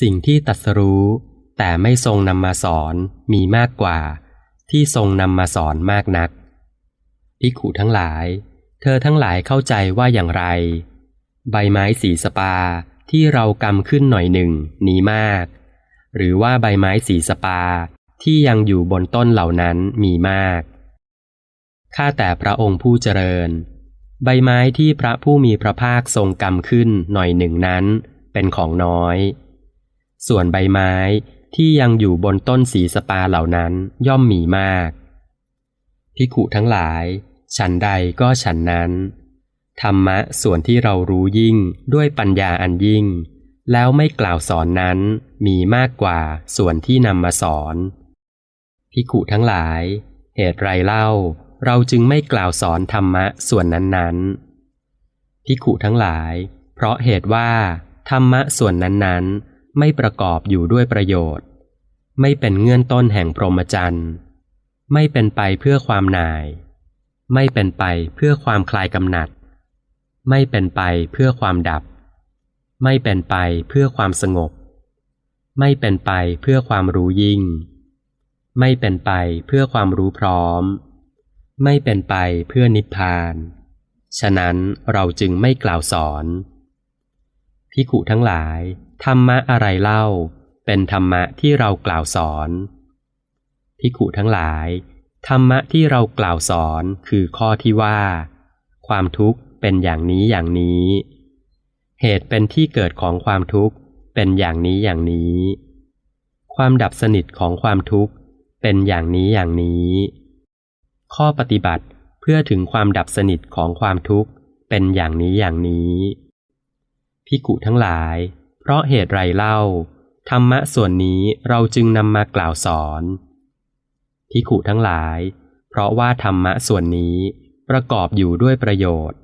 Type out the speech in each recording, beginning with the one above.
สิ่งที่ตรัสรู้ แต่ไม่ทรงนำมาสอนมีมากกว่า ที่ทรงนำมาสอนมากนักภิขุทั้งหลาย เธอทั้งหลายเข้าใจว่าอย่างไร ใบไม้สีสปาที่เรากำขึ้นหน่อยหนึ่งนี้มาก หรือว่าใบไม้สีสปาที่ยังอยู่บนต้นเหล่านั้นมีมาก ข้าแต่พระองค์ผู้เจริญ ใบไม้ที่พระผู้มีพระภาคทรงกำขึ้นหน่อยหนึ่งนั้น เป็นของน้อย ส่วนใบไม้ที่ยังอยู่บนต้นสีสปาเหล่านั้นย่อมมีมาก พิขุทั้งหลาย ฉันใดก็ฉันนั้น ธรรมะส่วนที่เรารู้ยิ่งด้วยปัญญาอันยิ่ง แล้วไม่กล่าวสอนนั้นมีมากกว่าส่วนที่นำมาสอน พิขุทั้งหลาย เหตุไรเล่า เราจึงไม่กล่าวสอนธรรมะส่วนนั้นๆพิขุทั้งหลาย เพราะเหตุว่า ธรรมะส่วนนั้นๆ ไม่ประกอบอยู่ด้วยประโยชน์ ไม่เป็นเงื่อนต้นแห่งพรหมจรรย์ ไม่เป็นไปเพื่อความหน่าย ไม่เป็นไปเพื่อความคลายกำหนัด ไม่เป็นไปเพื่อความดับ ไม่เป็นไปเพื่อความสงบ ไม่เป็นไปเพื่อความรู้ยิ่ง ไม่เป็นไปเพื่อความรู้พร้อม ไม่เป็นไปเพื่อนิพพาน ฉะนั้นเราจึงไม่กล่าวสอน พิขุทั้งหลาย ธรรมะอะไรเล่า เป็นธรรมะที่เรากล่าวสอนพิขุทั้งหลาย ธรรมะที่เรากล่าวสอนคือข้อที่ว่า ความทุกข์เป็นอย่างนี้อย่างนี้ เหตุเป็นที่เกิดของความทุกข์เป็นอย่างนี้อย่างนี้ ความดับสนิทของความทุกข์เป็นอย่างนี้อย่างนี้ ข้อปฏิบัติเพื่อถึงความดับสนิทของความทุกข์เป็นอย่างนี้อย่างนี้ พิกุทั้งหลาย เพราะเหตุไรเล่า ธรรมะส่วนนี้เราจึงนำมากล่าวสอนพิกุทั้งหลาย เพราะว่าธรรมะส่วนนี้ประกอบอยู่ด้วยประโยชน์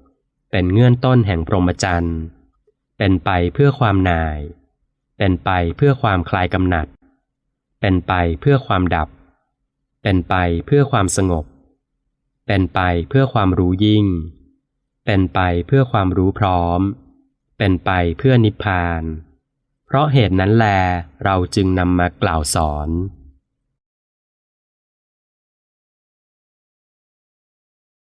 เป็นเงื่อนต้นแห่งพรหมจรรย์เป็นไปเพื่อความนาย เป็นไปเพื่อความคลายกำหนัด เป็นไปเพื่อความดับ เป็นไปเพื่อความสงบ เป็นไปเพื่อความรู้ยิ่ง เป็นไปเพื่อความรู้พร้อม เป็นไปเพื่อนิพพาน เพราะเหตุนั้นแลเราจึงนำมากล่าวสอน